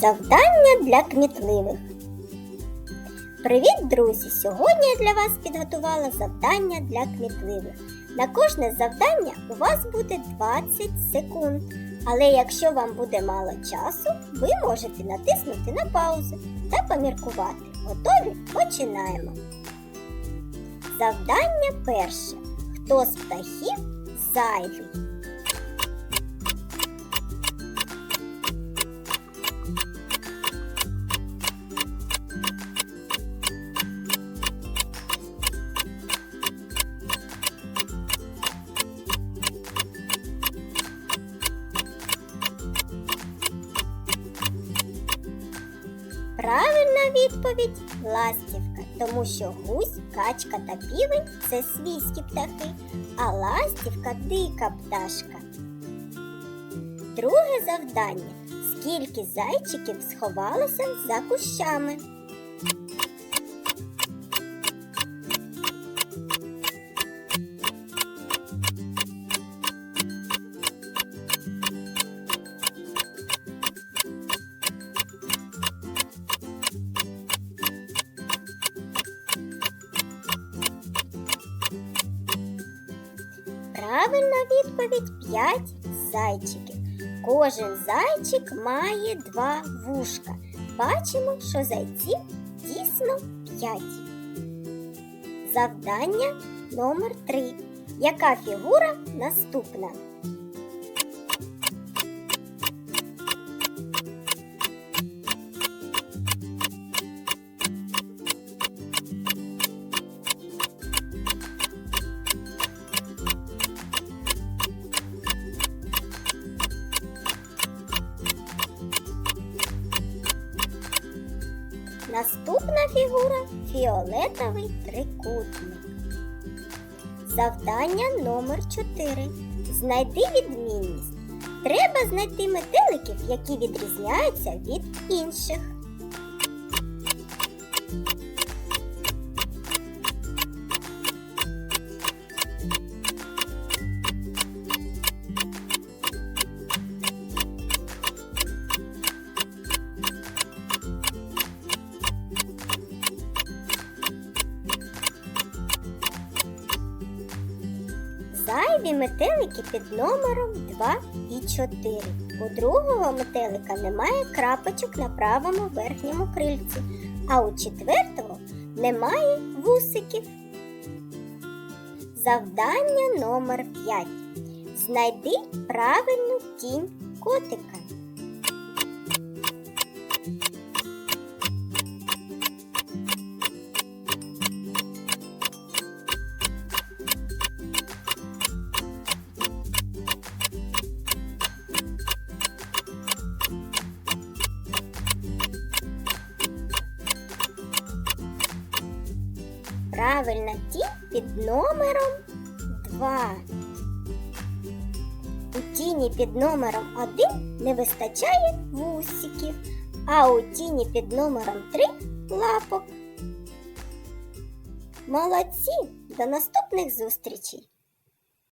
Завдання для кмітливих. Привіт, друзі! Сьогодні я для вас підготувала завдання для кмітливих. На кожне завдання у вас буде 20 секунд. Але якщо вам буде мало часу, ви можете натиснути на паузу та поміркувати. Готові? Починаємо. Завдання перше. Хто з птахів зайвий? Правильна відповідь ластівка, тому що гусь, качка та півень це свійські птахи, а ластівка дика пташка. Друге завдання. Скільки зайчиків сховалося за кущами? Правильна відповідь 5 зайчиків. Кожен зайчик має два вушка. Бачимо, що зайців дійсно 5. Завдання номер 3. Яка фігура наступна? Наступна фігура фіолетовий трикутник. Завдання номер 4. Знайди відмінність. Треба знайти метеликів, які відрізняються від інших. Зайві метелики під номером 2 і 4. У другого метелика немає крапочок на правому верхньому крильці, а у четвертого немає вусиків. Завдання номер 5. Знайди правильну тінь котика. Правильна тінь під номером 2. У тіні під номером 1 не вистачає вусиків, а у тіні під номером 3 лапок. Молодці! До наступних зустрічей!